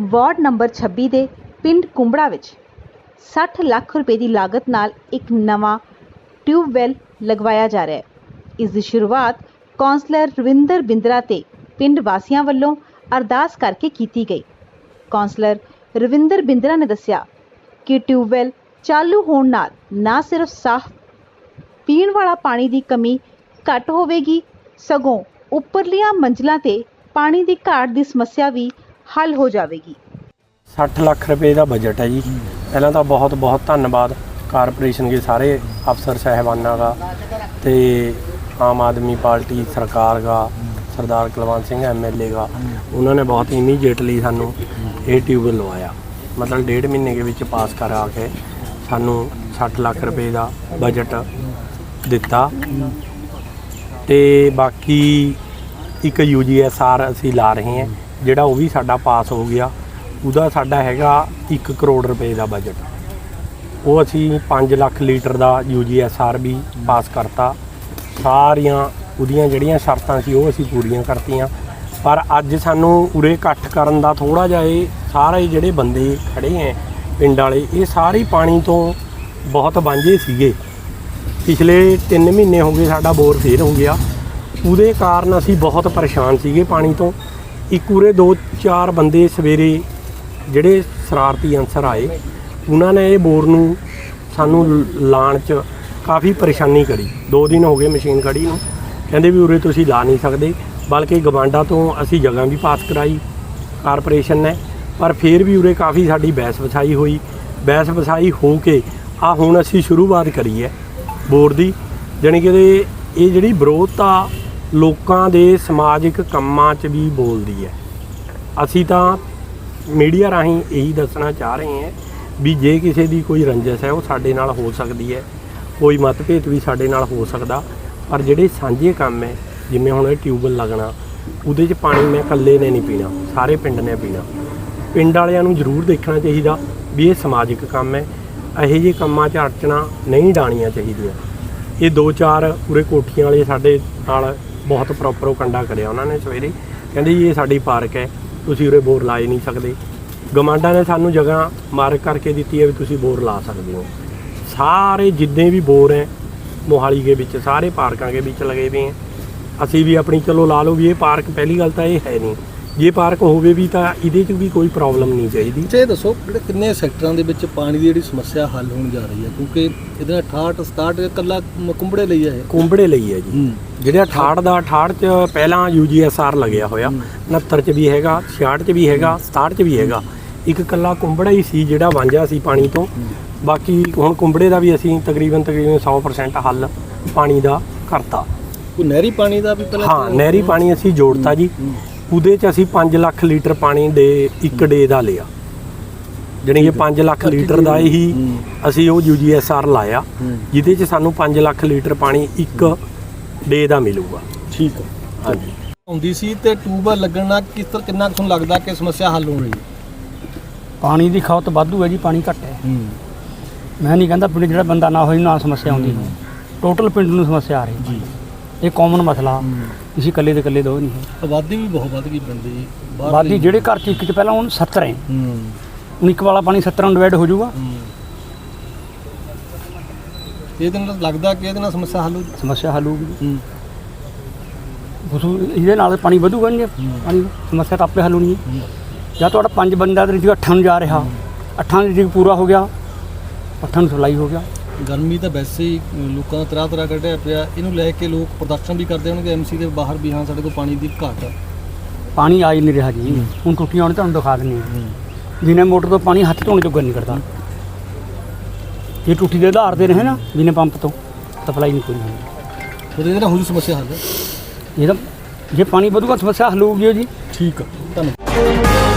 Ward number 26 ਦੇ ਪਿੰਡ ਕੁੰਬੜਾ ਵਿੱਚ 60 ਲੱਖ ਰੁਪਏ ਦੀ ਲਾਗਤ ਨਾਲ ਇੱਕ ਨਵਾਂ ਟਿਊਬਵੈੱਲ ਲਗਵਾਇਆ ਜਾ ਰਿਹਾ ਹੈ। ਇਸ ਦੀ ਸ਼ੁਰੂਆਤ ਕੌਂਸਲਰ ਰਵਿੰਦਰ ਬਿੰਦਰਾ ਤੇ ਪਿੰਡ ਵਾਸੀਆਂ ਵੱਲੋਂ ਅਰਦਾਸ ਕਰਕੇ ਕੀਤੀ ਗਈ। ਕੌਂਸਲਰ ਰਵਿੰਦਰ ਬਿੰਦਰਾ ਨੇ ਦੱਸਿਆ ਕਿ ਟਿਊਬਵੈੱਲ ਚਾਲੂ ਹੋਣ ਨਾਲ ਨਾ ਸਿਰਫ ਸਾਫ਼ ਪੀਣ ਵਾਲਾ ਪਾਣੀ ਦੀ ਕਮੀ ਘੱਟ ਹੋਵੇਗੀ, ਸਗੋਂ ਉੱਪਰਲੀਆਂ ਮੰਜ਼ਲਾਂ ਤੇ ਪਾਣੀ ਦੀ ਘਾਟ ਦੀ ਸਮੱਸਿਆ ਵੀ ਹੱਲ ਹੋ ਜਾਵੇਗੀ। 60 ਲੱਖ ਰੁਪਏ ਦਾ ਬਜਟ ਹੈ ਜੀ। ਪਹਿਲਾਂ ਤਾਂ ਬਹੁਤ ਬਹੁਤ ਧੰਨਵਾਦ ਕਾਰਪੋਰੇਸ਼ਨ ਦੇ ਸਾਰੇ ਅਫਸਰ, ਸਹਿਬਾਨਾਂ ਦਾ ਤੇ ਆਮ ਆਦਮੀ ਪਾਰਟੀ ਸਰਕਾਰ ਦਾ, ਸਰਦਾਰ ਕੁਲਵੰਤ ਸਿੰਘ ਐਮਐਲਏ ਦਾ। ਉਹਨਾਂ ਨੇ ਬਹੁਤ ਇਮੀਡੀਏਟਲੀ ਸਾਨੂੰ ਇਹ ਟਿਊਬ ਲਵਾਇਆ। ਮਤਲਬ ਡੇਢ ਮਹੀਨੇ ਦੇ ਵਿੱਚ ਪਾਸ ਕਰਾ ਕੇ ਸਾਨੂੰ 60 ਲੱਖ ਰੁਪਏ ਦਾ ਬਜਟ ਦਿੱਤਾ। ਤੇ ਬਾਕੀ ਇੱਕ ਯੂਜੀਐਸਆਰ ਅਸੀਂ ਲਾ ਰਹੇ ਹਾਂ। ਜਿਹੜਾ ਉਹ ਵੀ ਸਾਡਾ ਪਾਸ ਹੋ ਗਿਆ, ਉਹਦਾ ਸਾਡਾ ਹੈਗਾ 1 ਕਰੋੜ ਰੁਪਏ ਦਾ ਬਜਟ ਉਹ ਅਸੀਂ 5 ਲੱਖ ਲੀਟਰ ਦਾ ਯੂਜੀਐਸਆਰ ਵੀ ਪਾਸ ਕਰਤਾ। ਸਾਰੀਆਂ ਉਹਦੀਆਂ ਜਿਹੜੀਆਂ ਸ਼ਰਤਾਂ ਸੀ, ਉਹ ਅਸੀਂ ਪੂਰੀਆਂ ਕਰਤੀਆਂ। ਪਰ ਅੱਜ ਸਾਨੂੰ ਉਰੇ ਇਕੱਠ ਕਰਨ ਦਾ ਥੋੜਾ ਜਿਹਾ ਇਹ ਸਾਰੇ ਜਿਹੜੇ ਬੰਦੇ ਖੜੇ ਐ ਪਿੰਡ ਵਾਲੇ, ਇਹ ਸਾਰੇ ਪਾਣੀ ਤੋਂ ਬਹੁਤ ਵਾਂਝੇ ਸੀਗੇ। ਪਿਛਲੇ 3 ਮਹੀਨੇ ਹੋ ਗਏ ਸਾਡਾ ਬੋਰ ਫੇਰ ਹੋ ਗਿਆ। ਉਹਦੇ ਕਾਰਨ ਅਸੀਂ ਬਹੁਤ ਪਰੇਸ਼ਾਨ ਸੀਗੇ ਪਾਣੀ ਤੋਂ। ਇੱਕ ਉਰੇ ਦੋ ਚਾਰ ਬੰਦੇ ਸਵੇਰੇ ਜਿਹੜੇ ਸ਼ਰਾਰਤੀ ਅਨਸਰ ਆਏ, ਉਹਨਾਂ ਨੇ ਇਹ ਬੋਰ ਨੂੰ ਸਾਨੂੰ ਲ- ਲਾਉਣ 'ਚ ਕਾਫੀ ਪਰੇਸ਼ਾਨੀ ਕਰੀ। ਦੋ ਦਿਨ ਹੋ ਗਏ ਮਸ਼ੀਨ ਖੜੀ ਨੂੰ। ਕਹਿੰਦੇ ਵੀ ਉਰੇ ਤੁਸੀਂ ਲਾ ਨਹੀਂ ਸਕਦੇ, ਬਲਕਿ ਗਵਾਂਡਾ ਤੋਂ ਅਸੀਂ ਜਗ੍ਹਾ ਵੀ ਪਾਸ ਕਰਾਈ, ਕਾਰਪੋਰੇਸ਼ਨ ਨੇ। ਪਰ ਫਿਰ ਵੀ ਉਰੇ ਕਾਫੀ ਸਾਡੀ ਬਹਿਸ ਵਸਾਈ ਹੋਈ। ਬਹਿਸ ਵਸਾਈ ਹੋ ਕੇ ਆ ਹੁਣ ਅਸੀਂ ਸ਼ੁਰੂਆਤ ਕਰੀ ਹੈ ਬੋਰ ਦੀ। ਜਾਣੀ ਕਿ ਇਹ ਜਿਹੜੀ ਵਿਰੋਧਤਾ ਲੋਕਾਂ ਦੇ ਸਮਾਜਿਕ ਕੰਮਾਂ 'ਚ ਵੀ ਬੋਲਦੀ ਹੈ। ਅਸੀਂ ਤਾਂ ਮੀਡੀਆ ਰਾਹੀਂ ਇਹੀ ਦੱਸਣਾ ਚਾਹ ਰਹੇ ਹਾਂ ਵੀ ਜੇ ਕਿਸੇ ਦੀ ਕੋਈ ਰੰਜਿਸ਼ ਹੈ, ਉਹ ਸਾਡੇ ਨਾਲ ਹੋ ਸਕਦੀ ਹੈ। ਕੋਈ ਮਤਭੇਦ ਵੀ ਸਾਡੇ ਨਾਲ ਹੋ ਸਕਦਾ। ਪਰ ਜਿਹੜੇ ਸਾਂਝੇ ਕੰਮ ਹੈ, ਜਿਵੇਂ ਹੁਣ ਇਹ ਟਿਊਬਲ ਲੱਗਣਾ, ਉਹਦੇ 'ਚ ਪਾਣੀ ਮੈਂ ਇਕੱਲੇ ਨੇ ਨਹੀਂ ਪੀਣਾ, ਸਾਰੇ ਪਿੰਡ ਨੇ ਪੀਣਾ। ਪਿੰਡ ਵਾਲਿਆਂ ਨੂੰ ਜ਼ਰੂਰ ਦੇਖਣਾ ਚਾਹੀਦਾ ਵੀ ਇਹ ਸਮਾਜਿਕ ਕੰਮ ਹੈ। ਇਹੋ ਜਿਹੇ ਕੰਮਾਂ 'ਚ ਅੜਚਣਾ ਨਹੀਂ ਡਾਣੀਆਂ ਚਾਹੀਦੀਆਂ। ਇਹ ਦੋ ਚਾਰ ਪੂਰੇ ਕੋਠੀਆਂ ਵਾਲੇ ਸਾਡੇ ਨਾਲ ਬਹੁਤ ਪ੍ਰੋਪਰ ਉਹ ਕੰਡਾ ਕਰਿਆ ਉਹਨਾਂ ਨੇ ਸਵੇਰੇ। ਕਹਿੰਦੇ ਜੀ, ਇਹ ਸਾਡੀ ਪਾਰਕ ਹੈ, ਤੁਸੀਂ ਉਰੇ ਬੋਰ ਲਾ ਹੀ ਨਹੀਂ ਸਕਦੇ। ਗਮਾਂਡਾ ਨੇ ਸਾਨੂੰ ਜਗ੍ਹਾ ਮਾਰਕ ਕਰਕੇ ਦਿੱਤੀ ਹੈ ਵੀ ਤੁਸੀਂ ਬੋਰ ਲਾ ਸਕਦੇ ਹੋ। ਸਾਰੇ ਜਿੰਨੇ ਵੀ ਬੋਰ ਹੈ, ਮੋਹਾਲੀ ਦੇ ਵਿੱਚ, ਸਾਰੇ ਪਾਰਕਾਂ ਦੇ ਵਿੱਚ ਲਗੇ ਹੋਏ ਹੈ। ਅਸੀਂ ਵੀ ਆਪਣੀ, ਚਲੋ ਲਾ ਲਓ ਵੀ ਇਹ ਪਾਰਕ, ਪਹਿਲੀ ਗੱਲ ਤਾਂ ਇਹ ਹੈ ਨਹੀਂ। ਜੇ ਪਾਰਕ ਹੋਵੇ ਵੀ ਤਾਂ ਇਹਦੇ 'ਚ ਵੀ ਕੋਈ ਪ੍ਰੋਬਲਮ ਨਹੀਂ ਚਾਹੀਦੀ। ਇਹ ਦੱਸੋ ਜਿਹੜੇ ਕਿੰਨੇ ਸੈਕਟਰਾਂ ਦੇ ਵਿੱਚ ਪਾਣੀ ਦੀ ਜਿਹੜੀ ਸਮੱਸਿਆ ਹੱਲ ਹੋਣ ਜਾ ਰਹੀ ਹੈ? ਕਿਉਂਕਿ ਇਹਦੇ ਨਾਲ 68 67 ਇਕੱਲਾ ਮ- ਕੁੰਬੜੇ ਲਈ ਹੈ ਕੁੰਬੜੇ ਲਈ ਹੈ ਜੀ। ਜਿਹੜਾ 68 ਦਾ 68 ਚ ਪਹਿਲਾਂ ਯੂਜੀਐਸਆਰ ਲੱਗਿਆ ਹੋਇਆ। 69 ਚ ਵੀ ਹੈਗਾ 66 ਚ ਵੀ ਹੈਗਾ 67 ਚ ਵੀ ਹੈਗਾ। ਇੱਕ ਕੱਲਾ ਕੁੰਬੜਾ ਹੀ ਸੀ ਜਿਹੜਾ ਵਾਂਝਾ ਸੀ ਪਾਣੀ ਤੋਂ। ਬਾਕੀ ਹੁਣ ਕੁੰਬੜੇ ਦਾ ਵੀ ਅਸੀਂ ਤਕਰੀਬਨ ਤਕਰੀਬਨ 100% ਹੱਲ ਪਾਣੀ ਦਾ ਕਰਤਾ। ਕੋਈ ਨਹਿਰੀ ਪਾਣੀ ਦਾ ਵੀ ਪਹਿਲਾਂ ਹਾਂ ਨਹਿਰੀ ਪਾਣੀ ਅਸੀਂ ਜੋੜਤਾ ਜੀ। ਉਹਦੇ ਚ ਅਸੀਂ 5 ਲੱਖ ਲੀਟਰ ਪਾਣੀ ਡੇ ਇੱਕ ਡੇ ਦਾ ਲਿਆ। ਜਾਣੀ ਕਿ 5 ਲੱਖ ਲੀਟਰ ਦਾ ਹੀ। ਅਸੀਂ ਉਹ ਯੂਜੀਐਸਆਰ ਲਾਇਆ। ਜਿਹਦੇ ਚ ਸਾਨੂੰ 5 ਲੱਖ ਲੀਟਰ ਪਾਣੀ ਇੱਕ ਡੇ ਦਾ ਮਿਲੂਗਾ। ਠੀਕ ਹੈ। ਹਾਂਜੀ। ਹੁੰਦੀ ਸੀ ਤੇ ਟਿਊਬਲ ਲੱਗਣ ਨਾਲ ਕਿਸ ਤਰ੍ਹਾਂ ਕਿੰਨਾ ਕੁ ਤੁਹਾਨੂੰ ਲੱਗਦਾ ਕਿ ਸਮੱਸਿਆ ਹੱਲ ਹੋ ਰਹੀ ਹੈ? ਪਾਣੀ ਦੀ ਖਪਤ ਵਾਧੂ ਹੈ ਜੀ ਪਾਣੀ ਘੱਟ ਹੈ। ਮੈਂ ਨਹੀਂ ਕਹਿੰਦਾ ਪਿੰਡ ਜਿਹੜਾ ਬੰਦਾ ਨਾ ਹੋਈ ਨਾਲ ਸਮੱਸਿਆ ਆਉਂਦੀ ਟੋਟਲ ਪਿੰਡ ਨੂੰ ਸਮੱਸਿਆ ਆ ਰਹੀ ਜੀ। ਇਹ ਕਾਮਨ ਮਸਲਾ। ਤੁਸੀਂ ਇਕੱਲੇ ਦੇ ਇਕੱਲੇ ਦੋ ਨਹੀਂ ਹੈ। ਆਬਾਦੀ ਵੀ ਬਹੁਤ ਵੱਧ ਗਈ ਪਿੰਡ ਦੀ ਬਾਹਰ ਬਾਦੀ ਦੀ- ਜਿਹੜੇ ਘਰ ਚ ਇੱਕ ਚ ਪਹਿਲਾਂ ਹੁਣ 70 ਹੈ। ਹੂੰ। ਹੁਣ ਇੱਕ ਵਾਲਾ ਪਾਣੀ 70 ਨੂੰ ਡਿਵਾਈਡ ਹੋ ਜਾਊਗਾ। ਹੂੰ। ਇਹਦੇ ਨਾਲ ਲੱਗਦਾ ਕਿ ਇਹਦੇ ਨਾਲ ਸਮੱਸਿਆ ਹੱਲ ਹੋ ਜੂ ਸਮੱਸਿਆ ਹੱਲ ਹੋਊਗੀ। ਹੂੰ। ਉਸ ਇਹਦੇ ਨਾਲ ਪਾਣੀ ਵਧੂਗਾ ਨਹੀਂ। ਪਾਣੀ ਦੀ ਸਮੱਸਿਆ ਤਾਂ ਆਪੇ ਹੱਲ ਹੋਣੀ ਹੈ। ਜਾਂ ਤੁਹਾਡਾ ਪੰਜ ਬੰਦਾ ਦੇ ਰਿਜਕ ਅੱਠਾਂ ਨੂੰ ਜਾ ਰਿਹਾ। ਅੱਠਾਂ ਦਾ ਰਿਜਕ ਪੂਰਾ ਹੋ ਗਿਆ। ਅੱਠਾਂ ਨੂੰ ਸਪਲਾਈ ਹੋ ਗਿਆ। ਗਰਮੀ ਤਾਂ ਵੈਸੇ ਹੀ ਲੋਕਾਂ ਦਾ ਤਰਾ ਤਰਾ ਕੱਢਿਆ ਪਿਆ। ਇਹਨੂੰ ਲੈ ਕੇ ਲੋਕ ਪ੍ਰੋਡਕਸ਼ਨ ਵੀ ਕਰਦੇ ਹੋਣਗੇ। ਐਮਸੀ ਦੇ ਬਾਹਰ ਵੀ ਹਾਂ ਸਾਡੇ ਕੋਲ ਪਾਣੀ ਦੀ ਘਾਟ ਹੈ ਪਾਣੀ ਆ ਹੀ ਨਹੀਂ ਰਿਹਾ ਜੀ। ਹੁਣ ਟੁੱਟੀਆਂ ਹੁਣ ਤੁਹਾਨੂੰ ਦਿਖਾ ਦਿੰਦੇ ਹਾਂ। ਬਿਨਾਂ ਮੋਟਰ ਤੋਂ ਪਾਣੀ ਹੱਥ ਧੋਣੇ ਜੋਗਾ ਨਹੀਂ ਕਰਦਾ। ਇਹ ਟੁੱਟੀ ਦੇ ਆਧਾਰ ਤੇ ਰਹੇ ਨਾ ਬਿਨਾਂ ਪੰਪ ਤੋਂ ਸਪਲਾਈ ਨਹੀਂ ਕੋਈ ਹੁੰਦੀ ਫਿਰ ਇਹਦੇ ਨਾਲ ਹੋ ਜੂ ਸਮੱਸਿਆ ਹੱਲ। ਇਹਦਾ ਜੇ ਪਾਣੀ ਵਧੂਗਾ ਸਮੱਸਿਆ ਹੱਲ ਹੋਊਗੀ ਜੀ। ਠੀਕ ਆ। ਧੰਨਵਾਦ।